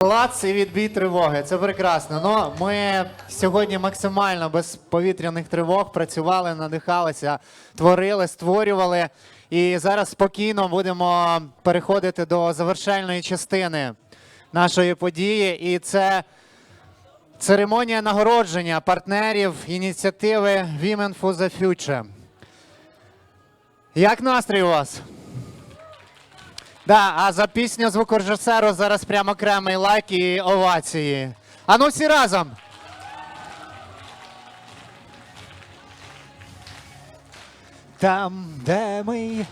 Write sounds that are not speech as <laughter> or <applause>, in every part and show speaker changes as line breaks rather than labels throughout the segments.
Клац і відбій тривоги. Це прекрасно. Ну, ми сьогодні максимально без повітряних тривог працювали, надихалися, творили, створювали. І зараз спокійно будемо переходити до завершальної частини нашої події. І це церемонія нагородження партнерів ініціативи Women for the Future. Як настрій у вас? Да, а за пісню звукорежисеру зараз прямо окремий лайк і овації. А ну всі разом. Там, де ми.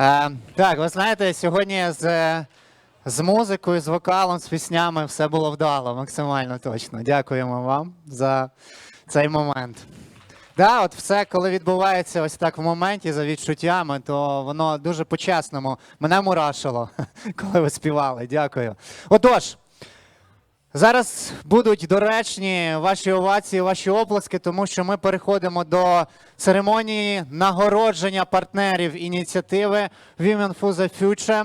Е, так, ви знаєте, сьогодні з, з музикою, з вокалом, з піснями все було вдало, максимально точно. Дякуємо вам за цей момент. Да, от все, коли відбувається ось так в моменті за відчуттями, то воно дуже по-чесному. Мене мурашило, <laughs> коли ви співали. Дякую. Отож. Зараз будуть доречні ваші овації, ваші оплески, тому що ми переходимо до церемонії нагородження партнерів ініціативи Women for the Future.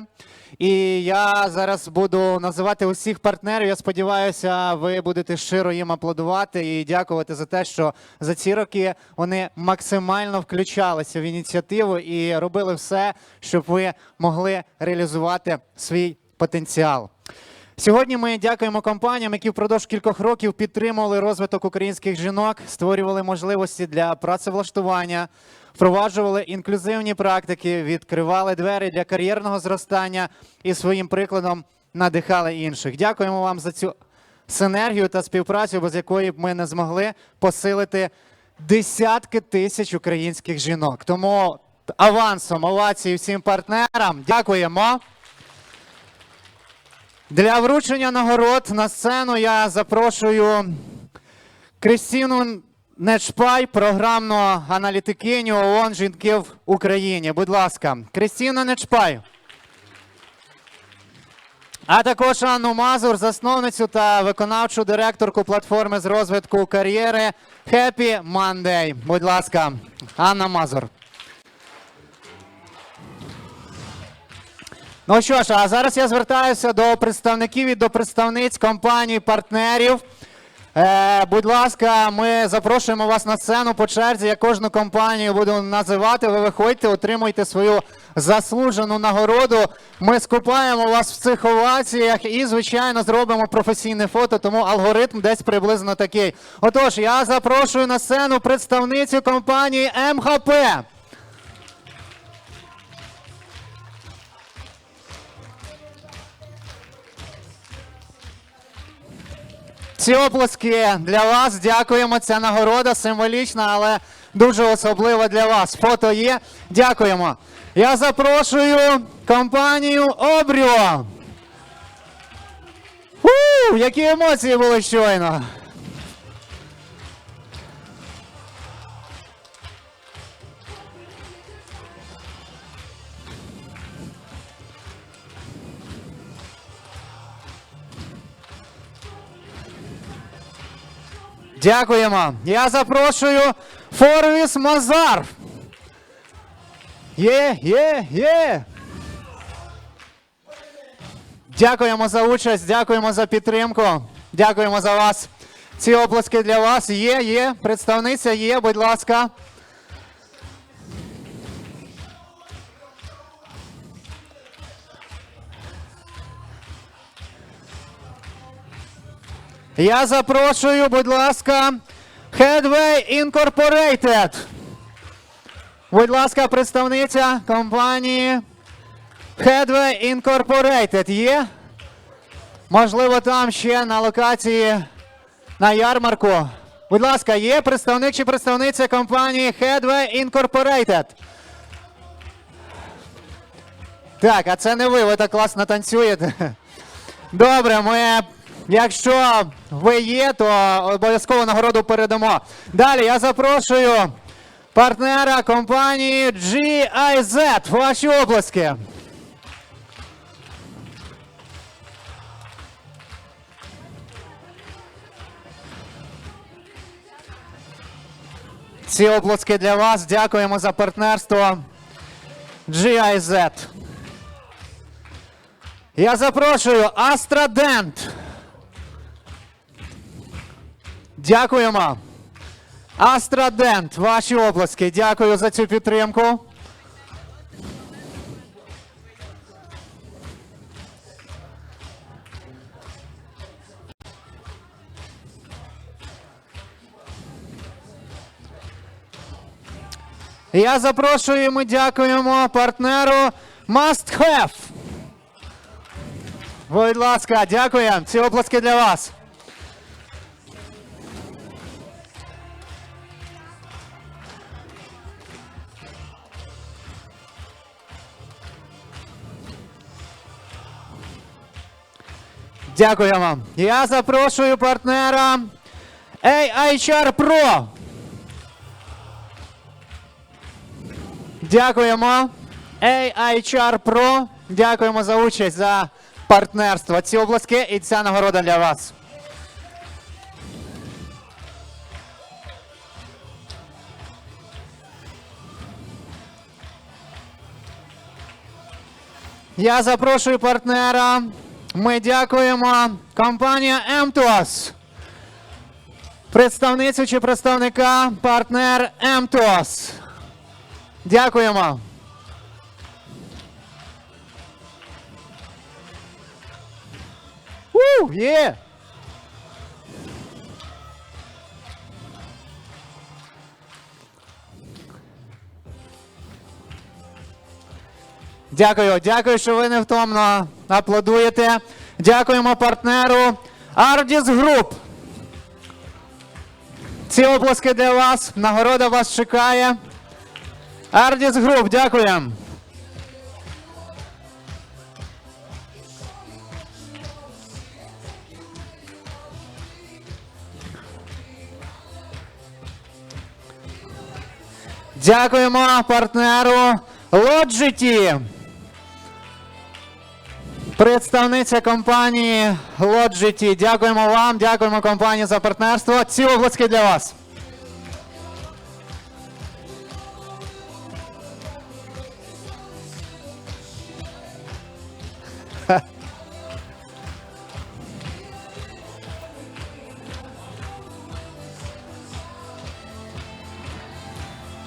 І я зараз буду називати усіх партнерів. Я сподіваюся, ви будете щиро їм аплодувати і дякувати за те, що за ці роки вони максимально включалися в ініціативу і робили все, щоб ви могли реалізувати свій потенціал. Сьогодні ми дякуємо компаніям, які впродовж кількох років підтримували розвиток українських жінок, створювали можливості для працевлаштування, впроваджували інклюзивні практики, відкривали двері для кар'єрного зростання і своїм прикладом надихали інших. Дякуємо вам за цю синергію та співпрацю, без якої б ми не змогли посилити десятки тисяч українських жінок. Тому авансом овації всім партнерам. Дякуємо. Для вручення нагород на сцену я запрошую Кристину Нечпай, програмну аналітикиню ООН жінки в Україні. Будь ласка, Кристина Нечпай. А також Анну Мазур, засновницю та виконавчу директорку платформи з розвитку кар'єри Happy Monday. Будь ласка, Анна Мазур. Ну що ж, а зараз я звертаюся до представників і до представниць компаній, партнерів. Е, будь ласка, ми запрошуємо вас на сцену по черзі. Я кожну компанію буду називати. Ви виходьте, отримуйте свою заслужену нагороду. Ми скупаємо вас в цих оваціях і, звичайно, зробимо професійне фото, тому алгоритм десь приблизно такий. Отож, я запрошую на сцену представницю компанії МХП. Ці оплески для вас. Дякуємо. Ця нагорода символічна, але дуже особлива для вас. Фото є. Дякуємо. Я запрошую компанію Обріо. Які емоції були щойно. Дякуємо. Я запрошую Форвіс Мазар. Є, є, є. Дякуємо за участь, дякуємо за підтримку. Дякуємо за вас. Ці оплески для вас є, є. Представниця є, будь ласка. Я запрошую, будь ласка, Headway Incorporated. Будь ласка, представниця компанії Headway Incorporated є? Можливо, там ще на локації на ярмарку. Будь ласка, є представник чи представниця компанії Headway Incorporated? Так, а це не ви, ви так класно танцюєте. Добре, ми Якщо ви є, то обов'язково нагороду передамо. Далі я запрошую партнера компанії GIZ. Ваші оплески. Ці оплески для вас. Дякуємо за партнерство. GIZ. Я запрошую Астрадент. Дякуємо. Астрадент, ваші оплески. Дякую за цю підтримку. Я запрошую, і ми дякуємо партнеру Must Have. Будь ласка, дякуємо. Ці оплески для вас. Дякуємо. Я запрошую партнера AIHR Pro. Дякуємо. AIHR Pro. Дякуємо за участь, за партнерство. Ці обласки і ця нагорода для вас. Я запрошую партнера. Ми дякуємо. Компанія МТОС. Представницю чи представника партнер МТОС. Дякуємо. Є. Дякую, дякую, що ви невтомно аплодуєте. Дякуємо партнеру Ardis Group. Ці оплески для вас. Нагорода вас чекає. Ardis Group, дякуємо. Дякуємо партнеру Logity. Представниця компанії Logity. Дякуємо вам, дякуємо компанії за партнерство. Ці обласки для вас.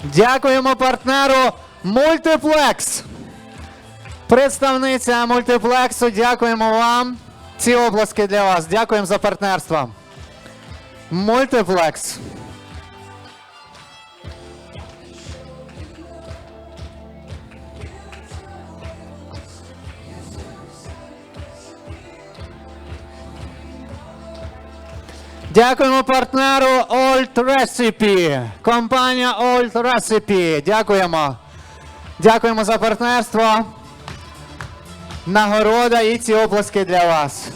Дякуємо партнеру Multiplex. Представниця мультиплексу, дякуємо вам. Ці обласки для вас. Дякуємо за партнерство. Мультиплекс. Дякуємо партнеру Old Recipe. Компанія Old Recipe. Дякуємо. Дякуємо за партнерство. Нагорода і ці оплески для вас.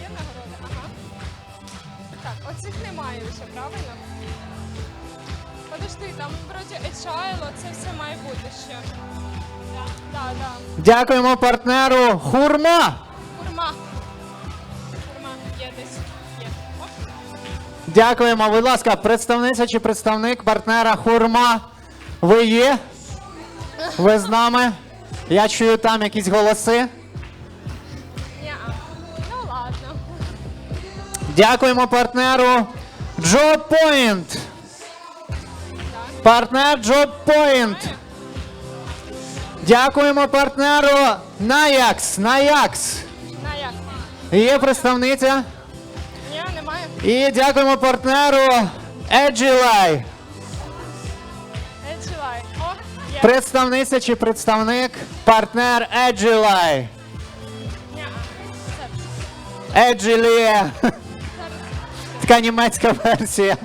Є нагорода? Ага. Так, оцих немає вже, правильно? Подожди, там вроді agile, це все має бути ще. Так.
Дякуємо партнеру Хурма. Дякуємо, будь ласка, представниця чи представник партнера Хурма. Ви є? Ви з нами? Я чую там якісь голоси.
Ну ладно.
Дякуємо партнеру Job Point. Партнер Job Point. Дякуємо партнеру Nayax. Nayax. Є представниця. І дякуємо партнеру
є.
Представниця чи представник партнер Edgilai.
Ні-а.
Така німецька версія.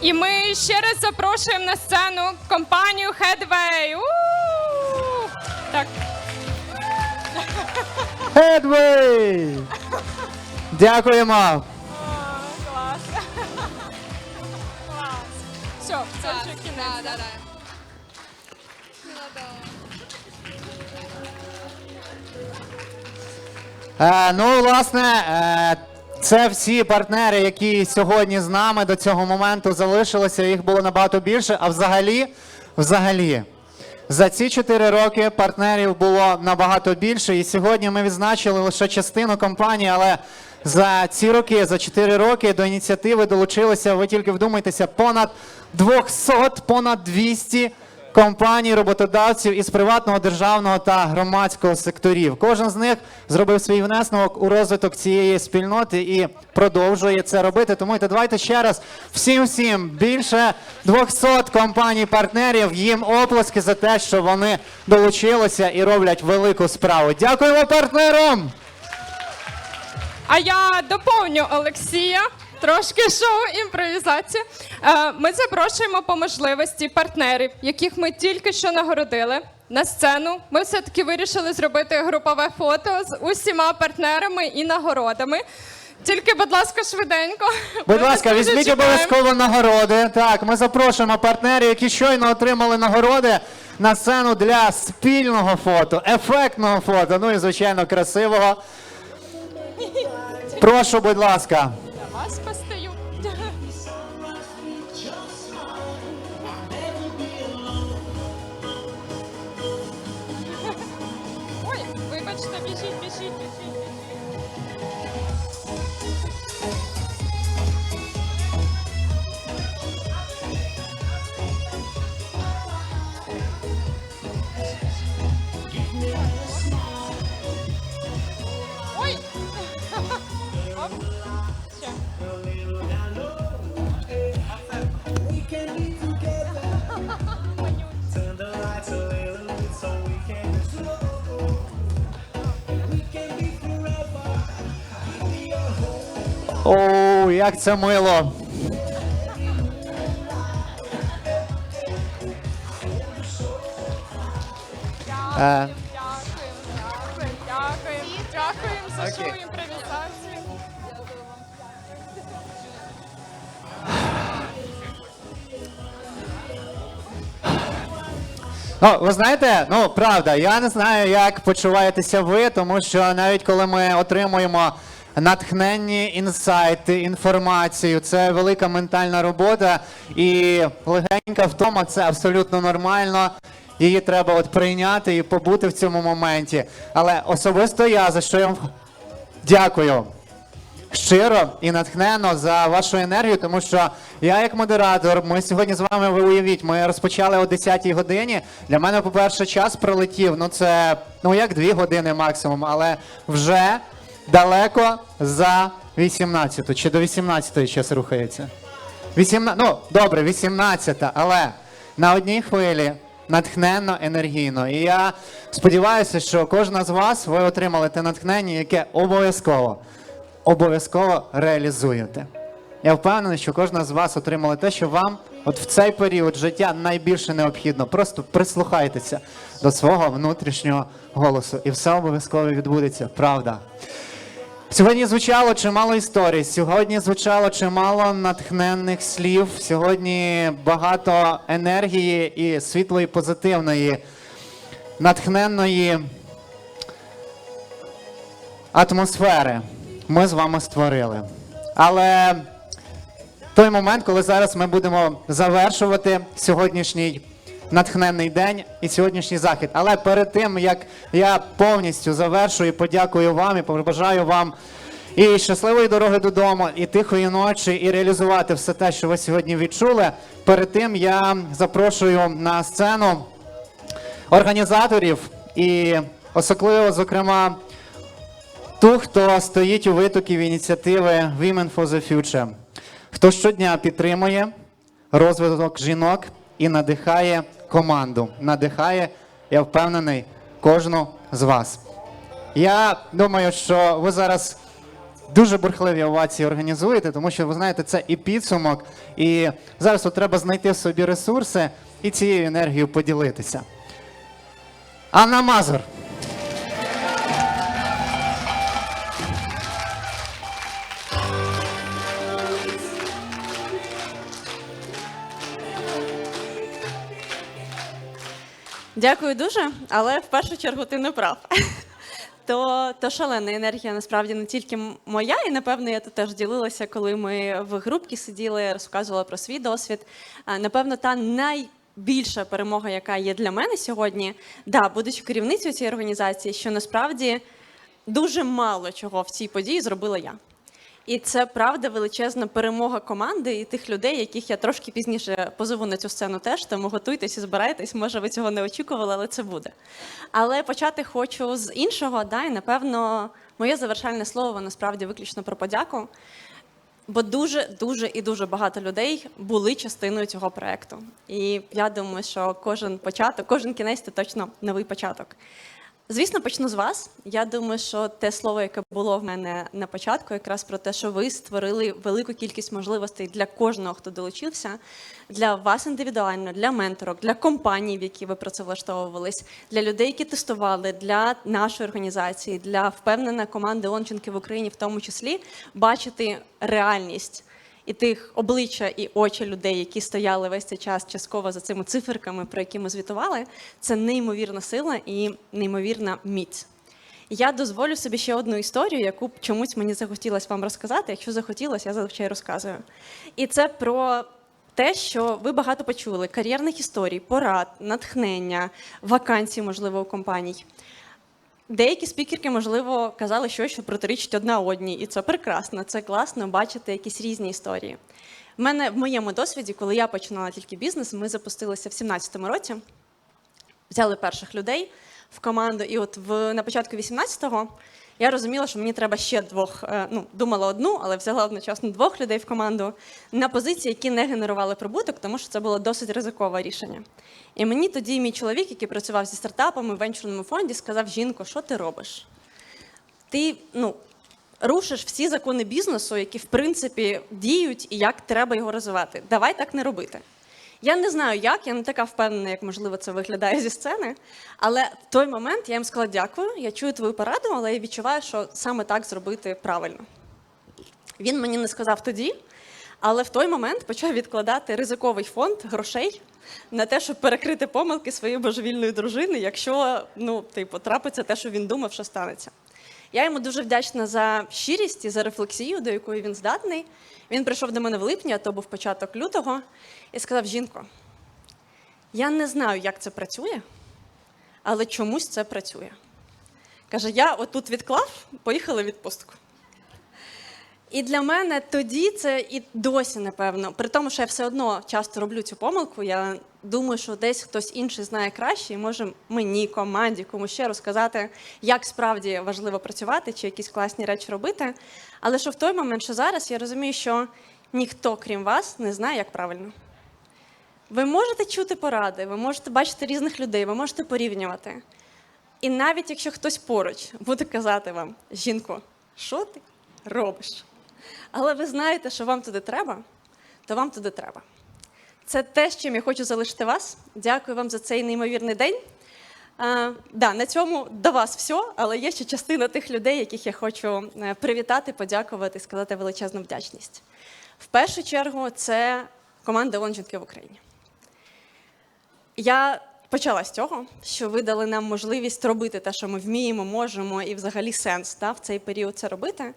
І ми ще раз запрошуємо на сцену компанію Headway. Так,
Headway! Дякуємо!
О, клас. Клас. Все, це вже кінець.
Да, да, да.
Е, ну, власне, е, це всі партнери, які сьогодні з нами до цього моменту залишилися. Їх було набагато більше. А взагалі, взагалі, за ці чотири роки партнерів було набагато більше. І сьогодні ми відзначили лише частину компанії, але за ці роки, за чотири роки до ініціативи долучилося, ви тільки вдумайтеся, понад 200, понад 200 компаній, роботодавців із приватного, державного та громадського секторів. Кожен з них зробив свій внесок у розвиток цієї спільноти і продовжує це робити. Тому давайте ще раз всім всім більше 200 компаній-партнерів. Їм оплески за те, що вони долучилися і роблять велику справу. Дякуємо партнерам!
А я доповню Олексія. Трошки шоу імпровізація. Е, Ми запрошуємо по можливості партнерів, яких ми тільки що нагородили на сцену. Ми все-таки вирішили зробити групове фото з усіма партнерами і нагородами. Тільки, будь ласка, швиденько.
Будь ласка, візьміть обов'язково нагороди. Так, ми запрошуємо партнерів, які щойно отримали нагороди на сцену для спільного фото, ефектного фото, ну і звичайно красивого. Прошу, будь ласка.
Your whole
О, як це мило. Е,
Дякуємо, дякуємо, за шоу
Окей.
імпровізацію.
Ну, ви знаєте, ну правда, я не знаю, як почуваєтеся ви, тому що навіть коли ми отримуємо натхненні інсайти, інформацію, це велика ментальна робота, і легенька втома це абсолютно нормально. Її треба от прийняти і побути в цьому моменті. Але особисто я за що я вам дякую щиро і натхненно за вашу енергію, тому що я, як модератор, ми сьогодні з вами ви уявіть, ми розпочали о 10-й годині. Для мене, по-перше, час пролетів. Ну це ну як дві години максимум, але вже далеко за 18 чи до 18 час рухається. 18, ну добре, 18, але на одній хвилі. Натхненно, енергійно. І я сподіваюся, що кожна з вас ви отримали те натхнення, яке обов'язково обов'язково реалізуєте. Я впевнений, що кожна з вас отримала те, що вам от в цей період життя найбільше необхідно. Просто прислухайтеся до свого внутрішнього голосу, і все обов'язково відбудеться. Правда. Сьогодні звучало чимало історій, сьогодні звучало чимало натхненних слів, сьогодні багато енергії і світлої, позитивної, натхненної атмосфери ми з вами створили. Але той момент, коли зараз ми будемо завершувати сьогоднішній натхненний день і сьогоднішній захід. Але перед тим, як я повністю завершую, подякую вам і побажаю вам і щасливої дороги додому, і тихої ночі, і реалізувати все те, що ви сьогодні відчули. Перед тим я запрошую на сцену організаторів і особливо, зокрема, ту, хто стоїть у витоків ініціативи Women for the Future, хто щодня підтримує розвиток жінок і надихає команду, надихає, я впевнений, кожну з вас. Я думаю, що ви зараз дуже бурхливі овації організуєте, тому що ви знаєте, це і підсумок, і зараз от треба знайти в собі ресурси і цією енергією поділитися. Анна Мазур.
Дякую дуже, але в першу чергу ти не прав. <laughs> То, то шалена енергія насправді не тільки моя, і напевно я тут теж ділилася, коли ми в групці сиділи, розказувала про свій досвід. Напевно, та найбільша перемога, яка є для мене сьогодні, да, будучи керівницею цієї організації, що насправді дуже мало чого в цій події зробила я. І це правда величезна перемога команди і тих людей, яких я трошки пізніше позову на цю сцену теж. Тому готуйтесь і збирайтесь. Може, ви цього не очікували, але це буде. Але почати хочу з іншого, да, і напевно, моє завершальне слово насправді виключно про подяку. Бо дуже, дуже і дуже багато людей були частиною цього проекту. І я думаю, що кожен початок, кожен кінець це точно новий початок. Звісно, почну з вас. Я думаю, що те слово, яке було в мене на початку, якраз про те, що ви створили велику кількість можливостей для кожного, хто долучився, для вас індивідуально, для менторок, для компаній, в які ви працевлаштовувались, для людей, які тестували, для нашої організації, для впевнена команди лончинки в Україні, в тому числі, бачити реальність і тих обличчя і очі людей, які стояли весь цей час частково за цими циферками, про які ми звітували, це неймовірна сила і неймовірна міць. Я дозволю собі ще одну історію, яку чомусь мені захотілося вам розказати. Якщо захотілося, я зазвичай розказую. І це про те, що ви багато почули: кар'єрних історій, порад, натхнення, вакансій, можливо, у компаній. Деякі спікерки, можливо, казали щось, що протирічить одна одній, і це прекрасно, це класно бачити якісь різні історії. В мене в моєму досвіді, коли я починала тільки бізнес, ми запустилися в 17-му році, взяли перших людей в команду, і от в, на початку 18-го я розуміла, що мені треба ще двох. е, Ну, думала одну, але взяла одночасно двох людей в команду на позиції, які не генерували прибуток, тому що це було досить ризикове рішення. І мені тоді мій чоловік, який працював зі стартапами в венчурному фонді, сказав: Жінко, що ти робиш? Ти ну, рушиш всі закони бізнесу, які в принципі діють, і як треба його розвивати. Давай так не робити. Я не знаю, як, я не така впевнена, як можливо це виглядає зі сцени. Але в той момент я їм сказала дякую, я чую твою пораду, але я відчуваю, що саме так зробити правильно. Він мені не сказав тоді, але в той момент почав відкладати ризиковий фонд грошей на те, щоб перекрити помилки своєї божевільної дружини, якщо ну, типу, трапиться те, що він думав, що станеться. Я йому дуже вдячна за щирість і за рефлексію, до якої він здатний. Він прийшов до мене в липні, а то був початок лютого, і сказав: Жінко, я не знаю, як це працює, але чомусь це працює. Каже, я отут відклав, поїхали в відпустку. І для мене тоді це і досі, напевно, при тому, що я все одно часто роблю цю помилку. Я думаю, що десь хтось інший знає краще і може мені, команді, кому ще розказати, як справді важливо працювати чи якісь класні речі робити. Але що в той момент, що зараз, я розумію, що ніхто, крім вас, не знає, як правильно. Ви можете чути поради, ви можете бачити різних людей, ви можете порівнювати. І навіть якщо хтось поруч буде казати вам, жінко, що ти робиш? Але ви знаєте, що вам туди треба, то вам туди треба. Це те, з чим я хочу залишити вас. Дякую вам за цей неймовірний день. А, да, на цьому до вас все, але є ще частина тих людей, яких я хочу е, привітати, подякувати сказати величезну вдячність. В першу чергу, це команда лонжинки в Україні. Я почала з цього, що ви дали нам можливість робити те, що ми вміємо, можемо, і взагалі сенс да, в цей період це робити.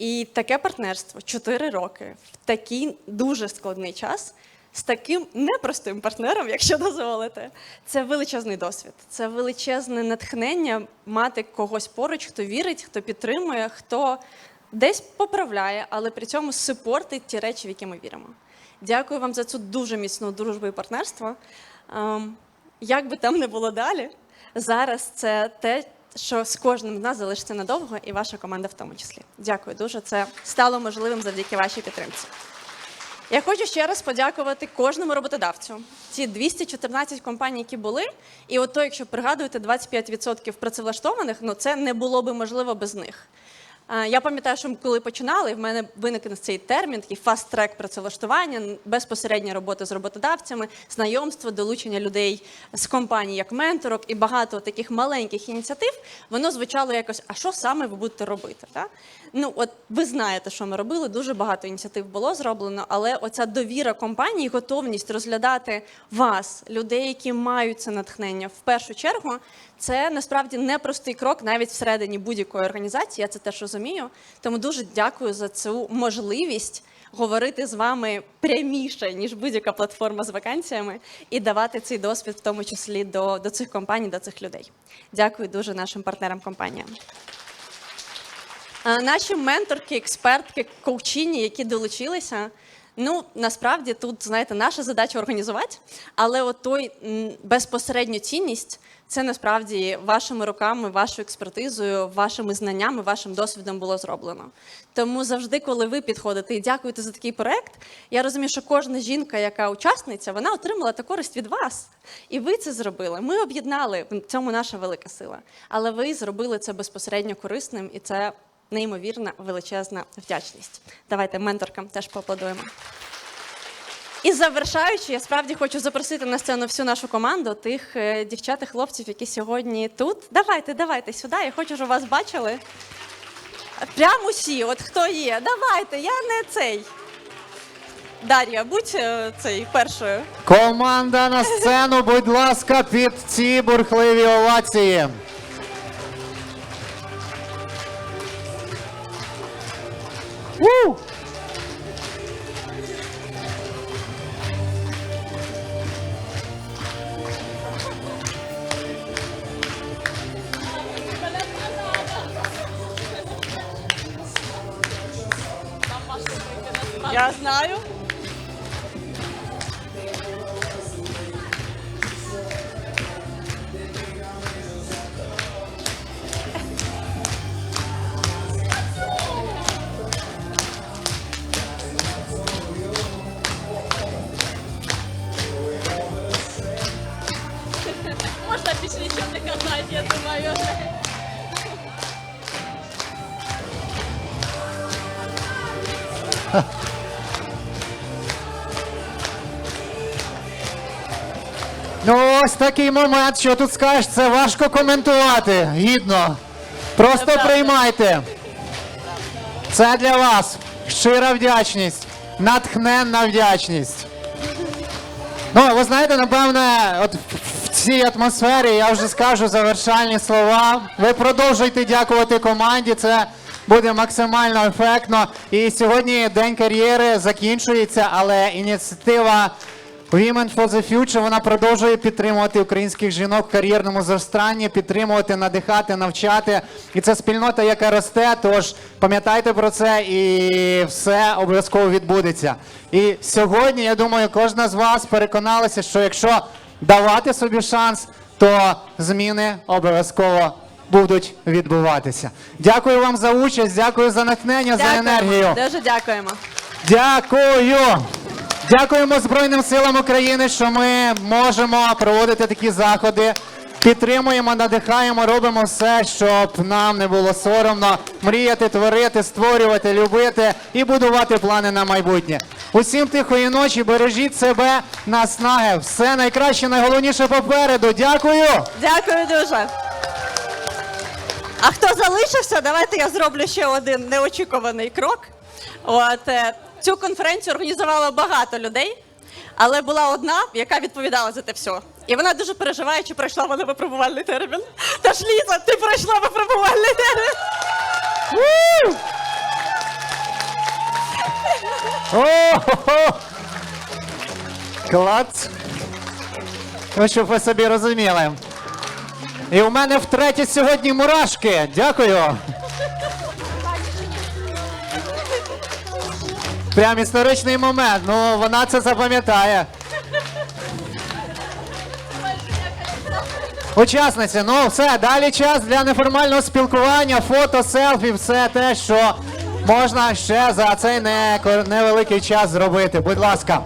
І таке партнерство 4 роки в такий дуже складний час з таким непростим партнером, якщо дозволите, це величезний досвід, це величезне натхнення мати когось поруч, хто вірить, хто підтримує, хто десь поправляє, але при цьому супортить ті речі, в які ми віримо. Дякую вам за цю дуже міцну дружбу і партнерство. Ем, Як би там не було далі, зараз це те, що з кожним з нас залишиться надовго, і ваша команда в тому числі. Дякую дуже. Це стало можливим завдяки вашій підтримці. Я хочу ще раз подякувати кожному роботодавцю. Ці 214 компаній, які були, і от то, якщо пригадуєте, 25% працевлаштованих, ну це не було би можливо без них. Е, Я пам'ятаю, що коли починали, в мене виникне цей термін, такий фаст-трек працевлаштування, безпосередня робота з роботодавцями, знайомство, долучення людей з компаній як менторок і багато таких маленьких ініціатив. Воно звучало якось: а що саме ви будете робити? Так? Ну, от ви знаєте, що ми робили. Дуже багато ініціатив було зроблено, але оця довіра компанії, готовність розглядати вас, людей, які мають це натхнення, в першу чергу, це насправді непростий крок навіть всередині будь-якої організації. Я це теж розумію. Тому дуже дякую за цю можливість говорити з вами пряміше, ніж будь-яка платформа з вакансіями, і давати цей досвід, в тому числі до, до цих компаній, до цих людей. Дякую дуже нашим партнерам компаніям. Наші менторки, експертки, коучині, які долучилися. Ну насправді тут знаєте, наша задача організувати, але от той безпосередню цінність це насправді вашими руками, вашою експертизою, вашими знаннями, вашим досвідом було зроблено. Тому завжди, коли ви підходите і дякуєте за такий проект, я розумію, що кожна жінка, яка учасниця, вона отримала та користь від вас. І ви це зробили. Ми об'єднали в цьому наша велика сила. Але ви зробили це безпосередньо корисним, і це неймовірна величезна вдячність. Давайте менторкам теж поаплодуємо. І завершаючи, я справді хочу запросити на сцену всю нашу команду, тих е, дівчат і хлопців, які сьогодні тут. Давайте, давайте сюди. Я хочу, щоб вас бачили. Прямо усі, от хто є. Давайте, я не цей. Дар'я, будь е, цей першою.
Команда на сцену, будь ласка, під ці бурхливі овації.
Woo!
Ну, ось такий момент, що тут скажеш, це важко коментувати. Гідно. Просто приймайте. Це для вас. Щира вдячність, натхненна вдячність. Ну, ви знаєте, напевне, от в цій атмосфері я вже скажу завершальні слова. Ви продовжуйте дякувати команді. Це буде максимально ефектно. І сьогодні день кар'єри закінчується, але ініціатива Women for the Future вона продовжує підтримувати українських жінок в кар'єрному зростанні, підтримувати, надихати, навчати. І це спільнота, яка росте. Тож пам'ятайте про це, і все обов'язково відбудеться. І сьогодні, я думаю, кожна з вас переконалася, що якщо давати собі шанс, то зміни обов'язково будуть відбуватися. Дякую вам за участь, дякую за натхнення, за енергію.
Дуже дякуємо.
Дякую. Дякуємо Збройним силам України, що ми можемо проводити такі заходи. Підтримуємо, надихаємо, робимо все, щоб нам не було соромно мріяти, творити, створювати, любити і будувати плани на майбутнє. Усім тихої ночі, бережіть себе, наснаги. Все найкраще, найголовніше попереду. Дякую.
Дякую дуже. А хто залишився, давайте я зроблю ще один неочікуваний крок. От е, цю конференцію організувало багато людей, але була одна, яка відповідала за те все. І вона дуже переживає, чи пройшла вона випробувальний термін. Тож Ліза, ти пройшла випробувальний термін.
О-хо-хо! Клац! Ну, щоб ви собі розуміли. І у мене втретє сьогодні мурашки. Дякую. Прям історичний момент. Ну, вона це запам'ятає. Учасниці, ну все, далі час для неформального спілкування, фото, селфі, все те, що можна ще за цей не- невеликий час зробити. Будь ласка.